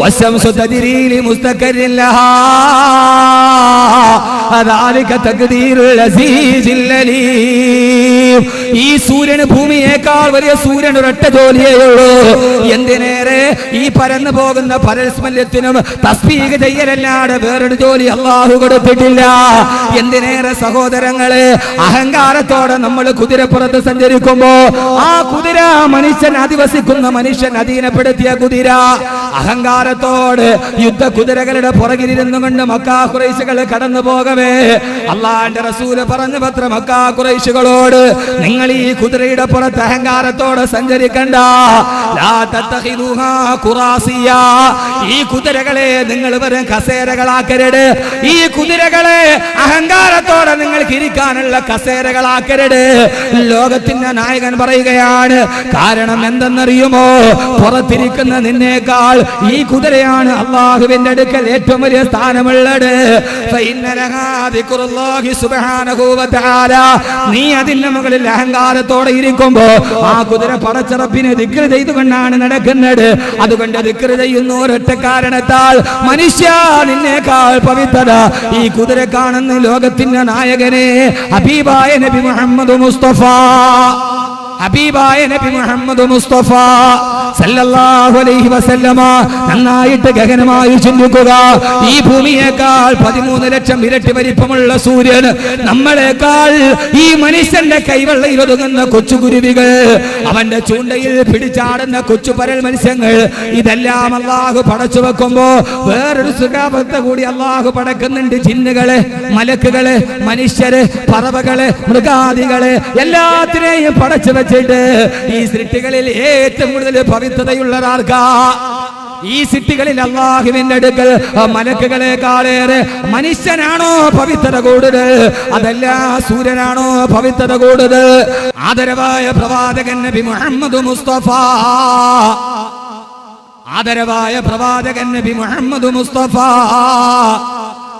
والشمس تجري لمستقر لها ذلك تقدير العزيز العليم ഈ സൂര്യന് ഭൂമിയേക്കാൾ വലിയ സൂര്യൻ ഒരൊറ്റ ജോലിയേ ഉള്ളൂ എന്തിനേറെ ഈ പരന്നു പോകുന്ന പരസ്മല്യത്തിനും തസ്ബീഹ് ചെയ്യലല്ലാതെ വേറൊരു ജോലി അള്ളാഹു കൊടുത്തിട്ടില്ല എന്തിനേറെ സഹോദരങ്ങളെ അഹങ്കാരത്തോടെ നമ്മൾ കുതിരപ്പുറത്ത് സഞ്ചരിക്കുമ്പോ ആ കുതിര മനുഷ്യൻ അധിവസിക്കുന്ന മനുഷ്യൻ അധീനപ്പെടുത്തിയ കുതിര അഹങ്കാരത്തോട് യുദ്ധ കുതിരകളുടെ പുറകിലിരുന്നു കൊണ്ട് മക്കാ കുറേശുകൾ കടന്നു പോകവേ അള്ളാന്റെ റസൂൽ പറഞ്ഞു പത്ര മക്കാ കുറേശുകളോട് നിങ്ങൾ ഈ കുതിരയുടെ പുറത്ത് അഹങ്കാരത്തോടെ സഞ്ചരിക്കണ്ട. ഈ കുതിരകളെ നിങ്ങൾ വെറും കസേരകളാക്കരുത്. ഈ കുതിരകളെ അഹങ്കാരത്തോടെ നിങ്ങൾക്ക് ഇരിക്കാനുള്ള കസേരകളാക്കരുത്. ലോകത്തിന്റെ നായകൻ പറയുകയാണ് കാരണം എന്തെന്നറിയുമോ? പുറത്തിരിക്കുന്ന നിന്നേക്കാൾ ഈ കുതിരയാണ് അള്ളാഹുവിന്റെ അടുക്കൽ ഏറ്റവും വലിയ സ്ഥാനമുള്ളത്. ഫഇന്നലഹാ നീ അതിന്റെ മുകളിൽ അഹങ്കാരത്തോടെ ഇരിക്കുമ്പോ ആ കുതിര പറച്ചറപ്പിനെ ദിക്ർ ചെയ്തുകൊണ്ടാണ് നടക്കുന്നത്. അതുകൊണ്ട് ദിക്ർ ചെയ്യുന്ന ഒരൊറ്റ കാരണത്താൽ മനുഷ്യ നിന്നേക്കാൾ പവിത്രത ഈ കുതിര കാണുന്ന ലോകത്തിന്റെ നായകനെ ഹബീബായ നബി മുഹമ്മദ് മുസ്തഫ. ഹബീബായ നബി മുഹമ്മദ് മുസ്തഫ സല്ലല്ലാഹു അലൈഹി വസല്ലമ നന്നായിട്ട് ഗഹനമായി ചിന്തിക്കുക. ഈ ഭൂമിയേക്കാൾ പതിമൂന്ന് ലക്ഷം ഇരട്ടി വലിപ്പമുള്ള സൂര്യൻ നമ്മളെക്കാൾ ഈ മനുഷ്യന്റെ കൈവെള്ളയിൽ ഒതുങ്ങുന്ന കൊച്ചുകുരുവികൾ അവന്റെ ചൂണ്ടയിൽ പിടിച്ചാടുന്ന കൊച്ചു പരൽ മത്സ്യങ്ങൾ ഇതെല്ലാം അള്ളാഹു പടച്ചു വെക്കുമ്പോ വേറൊരു സുഖാപത്തെ കൂടി അള്ളാഹു പടക്കുന്നുണ്ട്. ജിന്നുകളെ മലക്കുകളെ മനുഷ്യരെ പറവകളെ മൃഗാദികളെ എല്ലാത്തിനെയും പടച്ചു വെച്ചിട്ട് ഈ സൃഷ്ടികളിൽ ഏറ്റവും കൂടുതൽ പവിത്രതയുള്ള ഒരാൾക്കാ ഈ സിറ്റികളിൽ അള്ളാഹുവിന്റെ അടുക്കൽ മലക്കുകളെക്കാളേറെ മനുഷ്യനാണോ പവിത്രത കൂടുതൽ? അതല്ല സൂര്യനാണോ പവിത്രത കൂടുതൽ? ആദരവായ പ്രവാചകൻ നബി മുഹമ്മദ് മുസ്തഫ. ആദരവായ പ്രവാചകൻ നബി മുഹമ്മദ് മുസ്തഫ.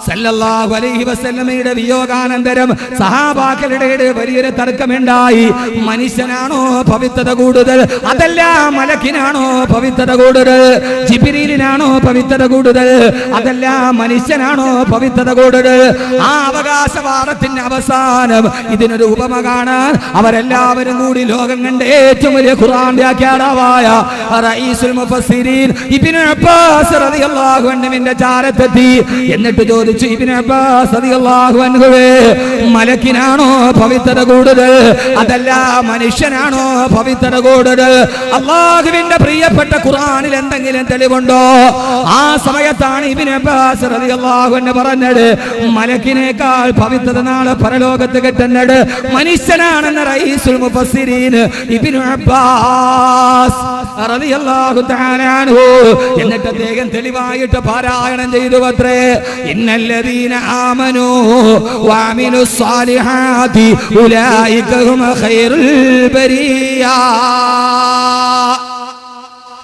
സല്ലല്ലാഹു അലൈഹി വസല്ലമയുടെ വിയോഗാനന്തരം സഹാബാക്കളുടെ വലിയൊരു തർക്കമുണ്ടായി. മനുഷ്യനാണോ പവിത്രത കൂടുതൽ? അതല്ല മലക്കിനാണോ പവിത്രത കൂടുതൽ? ജിബിരിലിനാണോ പവിത്രത കൂടുതൽ. അതല്ല മനുഷ്യനാണോ പവിത്രത കൂടുതൽ? ആ അവകാശവാദത്തിന്റെ അവസാനം ഇതിനൊരു ഉപമ കാണാൻ അവരെല്ലാവരും കൂടി ലോകം കണ്ട ഏറ്റവും വലിയ ഖുർആൻ വ്യാഖ്യാതാവായ റഈസുൽ മുഫസ്സിരീൻ ഇബ്നു അബ്ബാസ് ചാരത്തെത്തി. എന്നിട്ട് ചോദിച്ചു ഇബ്നു അബ്ബാസ് അൻഹുവേ മലക്കിനാണോ പവിത്രത കൂടുതൽ? അതല്ല മനുഷ്യനാണോ പവിത്രത കൂടുതൽ? അള്ളാഹുവിന്റെ പ്രിയപ്പെട്ട ഖുർആനിൽ എന്തെങ്കിലും തെളിവുണ്ടോ? ആ സമയത്താണ് ഇബ്നു അബ്ബാസ് പറഞ്ഞത് മലക്കിനേക്കാൾ പവിത്രത നാളെ പരലോകത്ത് കിട്ടുന്നത് മനുഷ്യനാണെന്ന് മുഫസ്സിരീൻ അബ്ബാസ് തആല എന്നിട്ട് അദ്ദേഹം തെളിവായിട്ട് പാരായണം ചെയ്തു അത്രേ ഇന്നല്ലദീന ആമനു ഉലൈക ഹും ഖൈറുൽ ബരിയാ.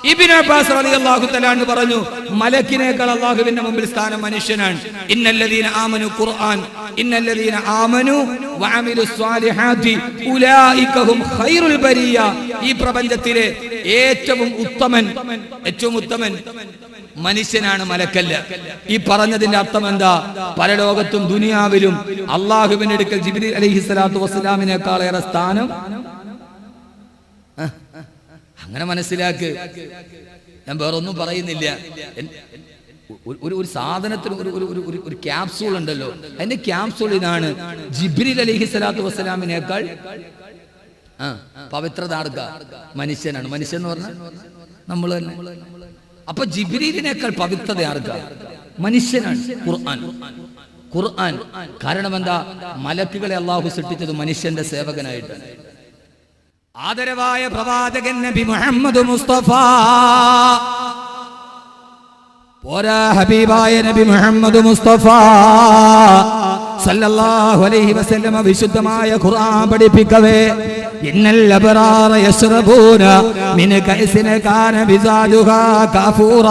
ഇബ്നു അബ്ബാസ് റളിയല്ലാഹു തആല പറഞ്ഞു മലക്കിനേക്കാൾ അല്ലാഹുവിന്റെ മുമ്പിൽ സ്ഥാനം മനുഷ്യനാണ്. ഇന്നല്ലദീന ആമനു ഖുർആൻ ഇന്നല്ലദീന ആമനു വഅമിലു സ്വാലിഹാതി ഉലൈക ഹും ഖൈറുൽ ബരിയ. ഈ പ്രപഞ്ചത്തിലെ ഏറ്റവും ഉത്തമൻ ഏറ്റവും ഉത്തമൻ മനുഷ്യനാണ് മലക്കല്ല. ഈ പറഞ്ഞതിന്റെ അർത്ഥം എന്താ? പരലോകത്തും ദുനിയാവിലും അള്ളാഹുവിന്റെ അടുക്കൽ ജിബ്രീൽ അലൈഹി സ്വലാത്തു വസ്സലാമിനേക്കാൾ ഏറെ സ്ഥാനം. അങ്ങനെ മനസ്സിലാക്ക്. ഞാൻ വേറൊന്നും പറയുന്നില്ല. ഒരു- ഒരു സാധനത്തിന് ഒരു ഒരു ഒരു- ഒരു ക്യാപ്സൂൾ ഉണ്ടല്ലോ. അതിന്റെ ക്യാപ്സൂൾ ഇതാണ് ജിബ്രിൽ അലിഹി സ്വലാത്തു വസ്സലാമിനേക്കാൾ ആ പവിത്രത മനുഷ്യനാണ്. മനുഷ്യൻ എന്ന് പറഞ്ഞാൽ നമ്മൾ തന്നെ. അപ്പൊ ജിബ്രീലിനേക്കാൾ പവിത്രത ആർക്ക മനുഷ്യനാണ്. ഖുർആൻ. ഖുർആൻ. കാരണം എന്താ? മലക്കുകളെ അള്ളാഹു സൃഷ്ടിച്ചത് മനുഷ്യന്റെ സേവകനായിട്ടാണ്. ആദരവായ പ്രവാചകൻ നബി മുഹമ്മദ് മുസ്തഫ. പോരാ ഹബീബായ നബി മുഹമ്മദ് മുസ്തഫ. സല്ലല്ലാഹു അലൈഹി വസല്ലമ വിശുദ്ധമായ ഖുർആൻ പഠിപ്പിക്കവേ. ഇന്നൽ അബ്റാറ യശ്റബൂന മിൻ കൈസിന കാന ബിസാജുഹാ കാഫൂറ.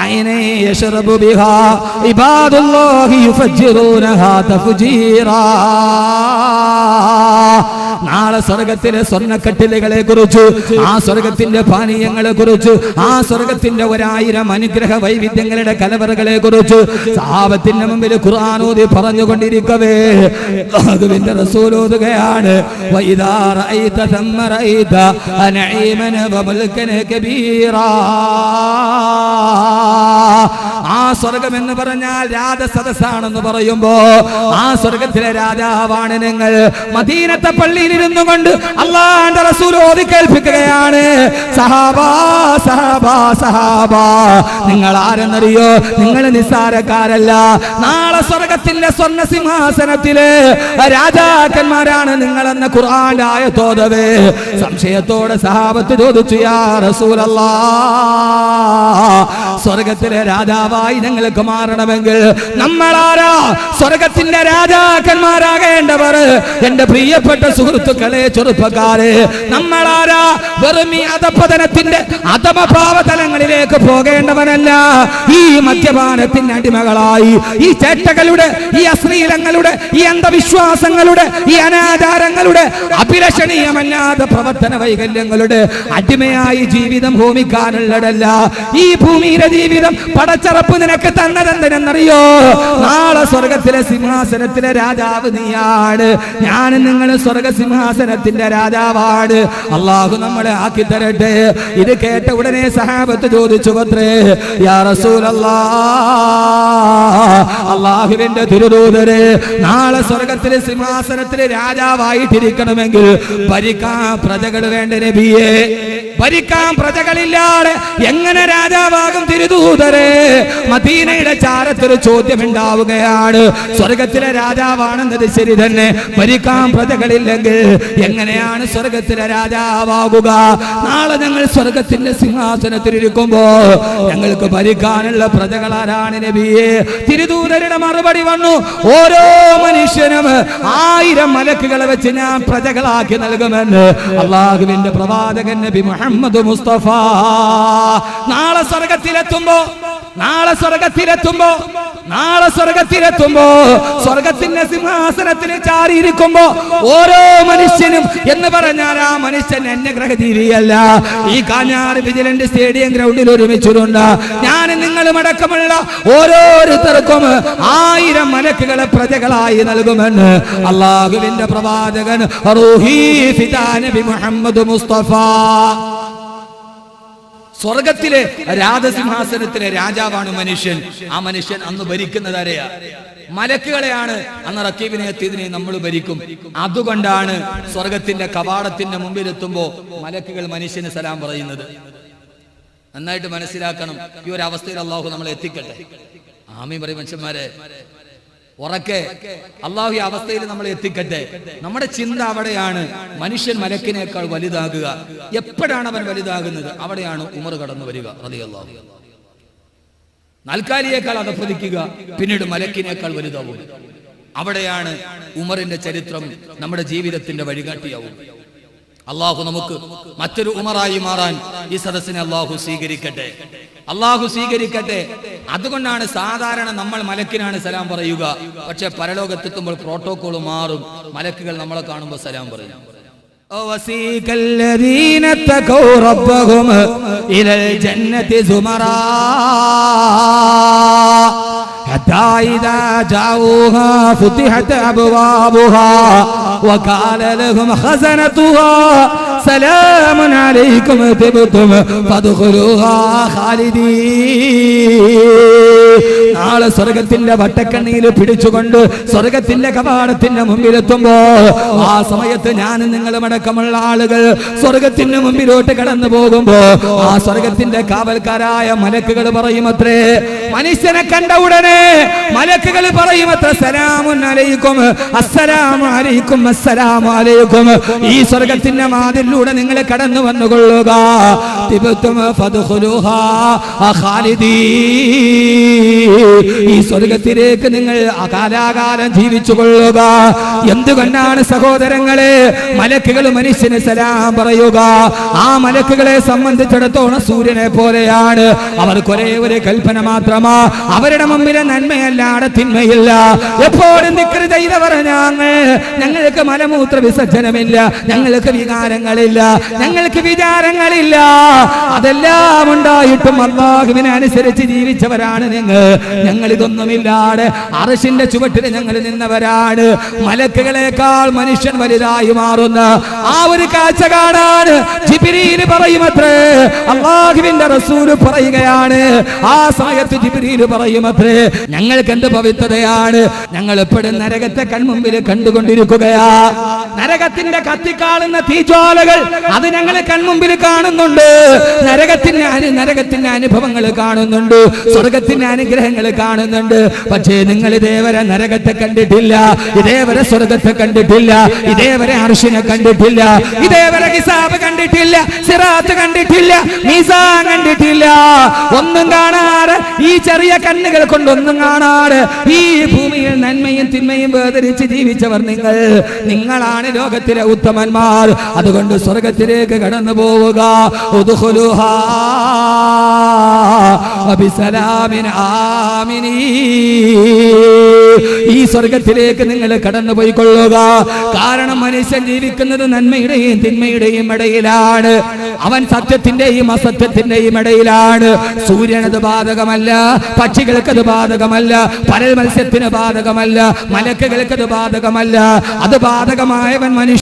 ഐന യശ്റബു ബിഹാ ഇബാദുല്ലാഹി യുഫജ്ജിറൂനഹാ തഫ്ജീറാ. നാളെ സ്വർഗത്തിലെ സ്വർണക്കട്ടിലുകളെ കുറിച്ച് ആ സ്വർഗത്തിന്റെ പാനീയങ്ങളെ കുറിച്ച് ആ സ്വർഗത്തിന്റെ ഒരായിരം അനുഗ്രഹ വൈവിധ്യങ്ങളുടെ കലവറകളെ കുറിച്ച് സാപത്തിന്റെ മുമ്പിൽ ഖുർആാനോദി പറഞ്ഞുകൊണ്ടിരിക്കവേ. അതുവിന്റെ റസൂലോതുകയാണ് വൈദാ റഅയ്ത സ്വർഗം എന്ന് പറഞ്ഞാൽ രാജസദസ്സാണെന്ന് പറയുമ്പോ ആ സ്വർഗത്തിലെ രാജാവാണ് നിങ്ങൾ. മദീനത്തെ പള്ളിയിൽ ഇരുന്നു കൊണ്ട് അള്ളാന്റെ റസൂൽ ഓതി കേൾപ്പിക്കുകയാണ്. സഹാബാ സഹാബാ സഹാബാ നിങ്ങൾ ആരെന്നറിയോ? നിങ്ങൾ നിസ്സാരക്കാരല്ല. നാളെ സ്വർഗത്തിന്റെ സ്വർണ സിംഹാസനത്തിലെ രാജാക്കന്മാരാണ് നിങ്ങളെന്ന ഖുർആനായ തോതവേ സംശയത്തോടെ സഹാബത്ത് ചോദിച്ചു യാ റസൂലല്ലാ സ്വർഗത്തിലെ രാജാവായി ഞങ്ങൾക്ക് മാറണമെങ്കിൽ നമ്മളാരാ? സ്വർഗത്തിന്റെ രാജാക്കന്മാരാകേണ്ടവർ. എന്റെ പ്രിയപ്പെട്ട സുഹൃത്തുക്കളെ ചെറുപ്പക്കാരെ നമ്മളാരാ? വെറും ഈ അധപതനത്തിന്റെ അധമഭാവതലങ്ങളിലേക്ക് പോകേണ്ടവനല്ല. ഈ മദ്യപാനത്തിന്റെ അടിമകളായി ഈ ചേട്ടകളുടെ ഈ അശ്ലീലങ്ങളുടെ ഈ അന്ധവിശ്വാസങ്ങളുടെ ഈ അനാചാരങ്ങളുടെ അഭിലഷണീയമല്ലാത്ത പ്രവർത്തന വൈകല്യങ്ങളുടെ അടിമയായി ജീവിതം ഭൂമിക്കാനുള്ളതല്ല. ഈ ഭൂമിയിലെ ജീവിതം പടച്ചറപ്പ് നിനക്ക് തന്നതെന്തിനെന്നറിയോ? നാളെ സ്വർഗത്തിലെ സിംഹാസനത്തിലെ രാജാവ് നീയാണ്. ഞാൻ നിങ്ങൾ സ്വർഗ സിംഹാസനത്തിന്റെ രാജാവാണ്. അള്ളാഹു നമ്മളെ ആക്കി തരട്ടെ. ഇത് കേട്ട ഉടനെ സഹാബത്ത് ചോദിച്ചു പത്രേ അള്ളാഹുവിന്റെ തിരുദൂതര് നാളെ സ്വർഗത്തിലെ സിംഹാസനത്തിലെ രാജാവായിട്ടിരിക്കണമെങ്കിൽ ഭരിക്കാൻ പ്രജകൾ വേണ്ട നബിയെ. ഭരിക്കാൻ പ്രജകളില്ലാതെ എങ്ങനെ രാജാവാകും തിരുദൂതരെ മദീനയുടെ ചാരത്തൊരു ചോദ്യം ഉണ്ടാവുകയാണ് സ്വർഗത്തിലെ രാജാവാണെന്നത് ശരി തന്നെ. ഭരിക്കാൻ പ്രജകളില്ലെങ്കിൽ എങ്ങനെയാണ് സ്വർഗത്തിലെ രാജാവാകുക? നാളെ ഞങ്ങൾ സ്വർഗത്തിന്റെ സിംഹാസനത്തിൽ ഇരിക്കുമ്പോ ഞങ്ങൾക്ക് ഭരിക്കാനുള്ള പ്രജകളാരാണ് നബിയെ തിരുദൂതരുടെ മറുപടി വന്നു. ഓരോ മനുഷ്യനും ആയിരം മലക്കുകളെ വെച്ച് ഞാൻ പ്രജകളാക്കി നൽകുമെന്ന് അള്ളാഹുവിന്റെ പ്രവാചകൻ നബി മുഹമ്മദ് മുസ്തഫ. നാളെ സ്വർഗത്തിലെത്തുമ്പോ നാളെ സ്വർഗത്തിലെത്തുമ്പോ നാളെ സ്വർഗത്തിലെത്തുമ്പോ സ്വർഗത്തിന്റെ സിംഹാസനത്തിന് ചാരിയിരിക്കുമ്പോ ഓരോ മനുഷ്യനും എന്ന് പറഞ്ഞാൽ ആ മനുഷ്യൻ എന്നെ ഗ്രഹജീവിയല്ല. ഈ കാഞ്ഞാറ് വിജിലന്റ് സ്റ്റേഡിയം ഗ്രൗണ്ടിൽ ഒരുമിച്ചിട്ടുണ്ട്. ഞാൻ നിങ്ങളും അടക്കമുള്ള ഓരോരുത്തർക്കും ആയിരം മലക്കുകളെ പ്രജകളായി നൽകുമെന്ന് അള്ളാഹുവിന്റെ പ്രവാചകൻ മുഹമ്മദ് മുസ്തഫ. സ്വർഗത്തിലെ രാജസിംഹാസനത്തിലെ രാജാവാണ് മനുഷ്യൻ. ആ മനുഷ്യൻ അന്ന് ഭരിക്കുന്നത് ആരെയാ? മലക്കുകളെയാണ്. അന്ന് റക്കീബിനെ എത്തിയതിനെ നമ്മൾ ഭരിക്കും. അതുകൊണ്ടാണ് സ്വർഗത്തിന്റെ കവാടത്തിന്റെ മുമ്പിലെത്തുമ്പോ മലക്കുകൾ മനുഷ്യന് സലാം പറയുന്നത്. നന്നായിട്ട് മനസ്സിലാക്കണം. ഈ ഒരു അവസ്ഥയിൽ അള്ളാഹു നമ്മളെ എത്തിക്കട്ടെ. ആമി പറയും മനുഷ്യന്മാരെ. ഉറക്കെ അള്ളാഹു ഈ അവസ്ഥയിൽ നമ്മൾ എത്തിക്കട്ടെ. നമ്മുടെ ചിന്ത അവിടെയാണ്. മനുഷ്യൻ മലക്കിനേക്കാൾ വലുതാകുക. എപ്പോഴാണ് അവൻ വലുതാകുന്നത്? അവിടെയാണ് ഉമർ കടന്നു വരിക റളിയല്ലാഹു നാൽക്കാലിയേക്കാൾ അധപ്പതിക്കുക പിന്നീട് മലക്കിനേക്കാൾ വലുതാവും. അവിടെയാണ് ഉമറിന്റെ ചരിത്രം നമ്മുടെ ജീവിതത്തിന്റെ വഴികാട്ടിയാവും. അള്ളാഹു നമുക്ക് മറ്റൊരു ഉമറായി മാറാൻ ഈ സദസ്സിനെ അള്ളാഹു സ്വീകരിക്കട്ടെ അള്ളാഹു സ്വീകരിക്കട്ടെ അതുകൊണ്ടാണ് സാധാരണ നമ്മൾ മലക്കിനാണ് സലാം പറയുക പക്ഷെ പരലോകത്തെത്തുമ്പോൾ പ്രോട്ടോകോൾ മാറും മലക്കുകൾ നമ്മളെ കാണുമ്പോൾ സലാം പറയും وسيق الذين اتقوا ربهم إلى الجنة زمرا حتى إذا جاءوها فتحت أبوابها وقال لهم خزنتها. سلام عليكم تبتم فادخلوها خالدين നാളെ സ്വർഗത്തിന്റെ വട്ടക്കണ്ണിയിൽ പിടിച്ചുകൊണ്ട് സ്വർഗത്തിന്റെ കവാടത്തിന്റെ മുമ്പിലെത്തുമ്പോ ആ സമയത്ത് ഞാൻ നിങ്ങളും അടക്കമുള്ള ആളുകൾ സ്വർഗത്തിന്റെ മുമ്പിലോട്ട് കടന്നു പോകുമ്പോ ആ സ്വർഗത്തിന്റെ കാവൽക്കാരായ മലക്കുകൾ പറയുമത്രേ മനുഷ്യനെ കണ്ട ഉടനെ മലക്കുകൾ പറയുമത്ര സലാമുൻ അലൈക്കും അസ്സലാമു അലൈക്കും അസ്സലാമു അലൈക്കും ഈ സ്വർഗത്തിന്റെ വാതിൽ വാതിലിലൂടെ നിങ്ങൾ കടന്നു വന്നുകൊള്ളുക. ഈ സ്വർഗത്തിലേക്ക് നിങ്ങൾ കാലാകാലം ജീവിച്ചു കൊള്ളുക എന്തുകൊണ്ടാണ് സഹോദരങ്ങളെ മലക്കുകൾ മനുഷ്യന് സലാം പറയുക? ആ മലക്കുകളെ സംബന്ധിച്ചിടത്തോളം സൂര്യനെ പോലെയാണ്. അവർ ഒരേ കൽപ്പന മാത്രമാ. അവരുടെ മുമ്പിലെ നന്മയല്ലാതെ തിന്മയില്ല എപ്പോഴും നിക്കറ് ചെയ്തവർ ഞങ്ങൾ ഞങ്ങൾക്ക് മലമൂത്ര വിസർജനമില്ല. ഞങ്ങൾക്ക് വികാരങ്ങളില്ല ഞങ്ങൾക്ക് വിചാരങ്ങളില്ല. അതെല്ലാം ഉണ്ടായിട്ടും അള്ളാഹുവിനെ അനുസരിച്ച് ജീവിച്ചവരാണ് നിങ്ങൾ ഞങ്ങൾ. ഇതൊന്നുമില്ലാതെ അറശിന്റെ ചുവട്ടിൽ ഞങ്ങൾ നിന്നവരാണ്. മലക്കുകളെക്കാൾ മനുഷ്യൻ വലുതായി മാറുന്ന ആ ഒരു കാഴ്ച കാണാൻ ജിബിരിയിൽ പറയുമത്രേ. അള്ളാഹുവിന്റെ റസൂൽ പറയുകയാണ്. ആ സമയത്ത് ജിബിരിയിൽ പറയുമത്രേ ഞങ്ങൾക്ക് എന്ത് പവിത്രതയാണ്? ഞങ്ങൾ എപ്പോഴും നരകത്തെ കൺമുമ്പിൽ കണ്ടുകൊണ്ടിരിക്കുകയാ. നരകത്തിന്റെ കത്തിക്കാളുന്ന തീജ്വാലകൾ അത് ഞങ്ങൾ കൺമുമ്പിൽ കാണുന്നുണ്ട്. നരകത്തിന്റെ നരകത്തിന്റെ അനുഭവങ്ങൾ കാണുന്നുണ്ട്. സ്വർഗത്തിന്റെ അനുഗ്രഹങ്ങൾ കാണുന്നുണ്ട്. പക്ഷേ നിങ്ങൾ ഇതേവരെ നരകത്തെ കണ്ടിട്ടില്ല. ഇതേവരെ സ്വർഗത്തെ കണ്ടിട്ടില്ല. ഇതേവരെ അർഷിനെ കണ്ടിട്ടില്ല. ഇതേവരെ ഹിസാബ് കണ്ടിട്ടില്ല. സിറാത്ത് കണ്ടിട്ടില്ല. മീസാൻ കണ്ടിട്ടില്ല. ഒന്നും കാണാറ് ഈ ചെറിയ കണ്ണുകൾ കൊണ്ടൊന്നും കാണാതെ ഈ ഭൂമിയിൽ നന്മയും തിന്മയും വേദനിച്ച് ജീവിച്ചവർ നിങ്ങൾ. നിങ്ങളാണ് ലോകത്തിലെ ഉത്തമന്മാർ. അതുകൊണ്ട് സ്വർഗത്തിലേക്ക് കടന്നു പോവുക. അഭിസലാമിൻ ആമിനീ. ഈ സ്വർഗത്തിലേക്ക് നിങ്ങൾ കടന്നു പോയിക്കൊള്ളുക കാരണം മനുഷ്യൻ ജീവിക്കുന്നത് നന്മയുടെയും തിന്മയുടെയും ഇടയിലാണ്. അവൻ സത്യത്തിന്റെയും അസത്യത്തിന്റെയും ഇടയിലാണ്. സൂര്യനത് ബാധകമല്ല പക്ഷികൾക്കത് ബാധകമല്ല പരൽ മത്സ്യത്തിന് ബാധകമല്ല മലക്കുകൾക്കത് ബാധകമല്ല. അത് ബാധകമായവൻ മനുഷ്യ